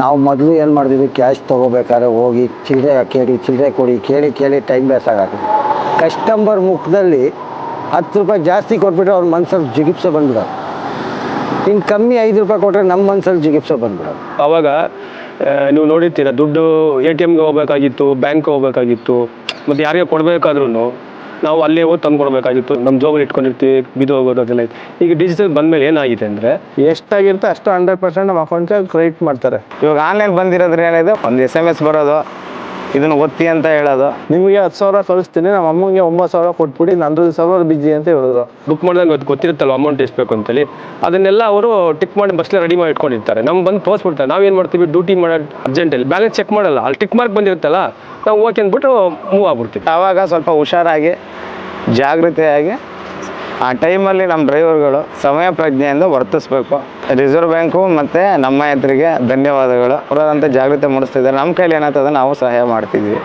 ನಾವು ಮೊದಲು ಏನು ಮಾಡಿದ್ವಿ ಕ್ಯಾಶ್ ತೊಗೋಬೇಕಾದ್ರೆ ಹೋಗಿ ಚಿಲ್ಲರೆ ಕೇಳಿ, ಚಿಲ್ಲರೆ ಕೊಡಿ, ಕೇಳಿ ಕೇಳಿ ಟೈಮ್ ವೇಸ್ಟ್ ಆಗುತ್ತೆ ಕಸ್ಟಮರ್ ಮುಖದಲ್ಲಿ ಹತ್ತು ರೂಪಾಯಿ ಜಾಸ್ತಿ ಕೊಟ್ಬಿಟ್ರೆ ಅವ್ರ ಮನ್ಸಲ್ಲಿ ಜಿಗಿಪ್ಸೆ ಬಂದ್ಬಿಡೋದು. ಇನ್ನು ಕಮ್ಮಿ ಐದು ರೂಪಾಯಿ ಕೊಟ್ಟರೆ ನಮ್ಮ ಮನ್ಸಲ್ಲಿ ಜಿಗಿಪ್ಸೆ ಬಂದ್ಬಿಡೋದು. ಅವಾಗ ನೀವು ನೋಡಿರ್ತೀರ, ದುಡ್ಡು ಎ ಟಿ ಎಮ್ಗೆ ಹೋಗ್ಬೇಕಾಗಿತ್ತು ಬ್ಯಾಂಕ್ಗೆ ಹೋಗ್ಬೇಕಾಗಿತ್ತು, ಮತ್ತು ಯಾರಿಗೆ ಕೊಡಬೇಕಾದ್ರೂ ನಾವು ಅಲ್ಲೇ ಹೋಗಿ ತಂದ್ಕೊಡ್ಬೇಕಾಗಿತ್ತು. ನಮ್ಮ ಜೋಗಲ್ಲಿ ಇಟ್ಕೊಂಡಿರ್ತೀವಿ ಬಿದ್ದು ಹೋಗೋದು ಅದೆಲ್ಲ ಇತ್ತು. ಈಗ ಡಿಜಿಟಲ್ ಬಂದಮೇಲೆ ಏನಾಗಿದೆ ಅಂದರೆ ಎಷ್ಟಾಗಿರುತ್ತೆ ಅಷ್ಟು ಹಂಡ್ರೆಡ್ ಪರ್ಸೆಂಟ್ ನಮ್ಮ ಅಕೌಂಟ್ಗೆ ಕ್ರೆಡಿಟ್ ಮಾಡ್ತಾರೆ. ಇವಾಗ ಆನ್ಲೈನ್ ಬಂದಿರೋದ್ರೆ ಏನಿದೆ? ಒಂದು ಎಸ್ ಎಂ ಎಸ್ ಬರೋದು ಇದನ್ನು ಒತ್ತಿ ಅಂತ ಹೇಳೋದು. ನಿಮಗೆ ಹತ್ತು ಸಾವಿರ ಕಳಿಸ್ತೀನಿ ನಮ್ಮ ಅಮ್ಮಂಗೆ ಒಂಬತ್ತು ಸಾವಿರ ಕೊಟ್ಬಿಡಿ ನಂದು ಸಾವಿರ ಬಿಜಿ ಅಂತ ಹೇಳಿದ್ರು. ಬುಕ್ ಮಾಡಿದಾಗ ಅದು ಗೊತ್ತಿರುತ್ತಲ್ಲ ಅಮೌಂಟ್ ಎಷ್ಟು ಬೇಕು ಅಂತೇಳಿ? ಅದನ್ನೆಲ್ಲ ಅವರು ಟಿಕ್ ಮಾಡಿ ಬಸ್ಲೇ ರೆಡಿ ಮಾಡಿ ಇಟ್ಕೊಂಡಿರ್ತಾರೆ. ನಮ್ಗೆ ಬಂದು ತೋರಿಸ್ಬಿಡ್ತಾರೆ ನಾವೇನು ಮಾಡ್ತೀವಿ? ಡ್ಯೂಟಿ ಮಾಡೋ ಅರ್ಜೆಂಟಲ್ಲಿ ಬ್ಯಾಲೆನ್ಸ್ ಚೆಕ್ ಮಾಡಲ್ಲ. ಅಲ್ಲಿ ಟಿಕ್ ಮಾರ್ಕ್ ಬಂದಿರುತ್ತಲ್ಲ ನಾವು ಓಕೆ ಅಂದ್ಬಿಟ್ಟು ಮೂವ್ ಆಗ್ಬಿಡ್ತೀವಿ. ಆವಾಗ ಸ್ವಲ್ಪ ಹುಷಾರಾಗಿ ಜಾಗೃತೆಯಾಗಿ ಆ ಟೈಮಲ್ಲಿ ನಮ್ಮ ಡ್ರೈವರ್ಗಳು ಸಮಯ ಪ್ರಜ್ಞೆಯಿಂದ ವರ್ತಿಸ್ಬೇಕು ರಿಸರ್ವ್ ಬ್ಯಾಂಕು ಮತ್ತು ನಮ್ಮ ರೈತರಿಗೆ ಧನ್ಯವಾದಗಳು. ಅವರಂತ ಜಾಗೃತಿ ಮೂಡಿಸ್ತಿದ್ದಾರೆ. ನಮ್ಮ ಕೈಲಿ ಏನಾಗ್ತದೆ ನಾವು ಸಹಾಯ ಮಾಡ್ತಿದ್ವಿ.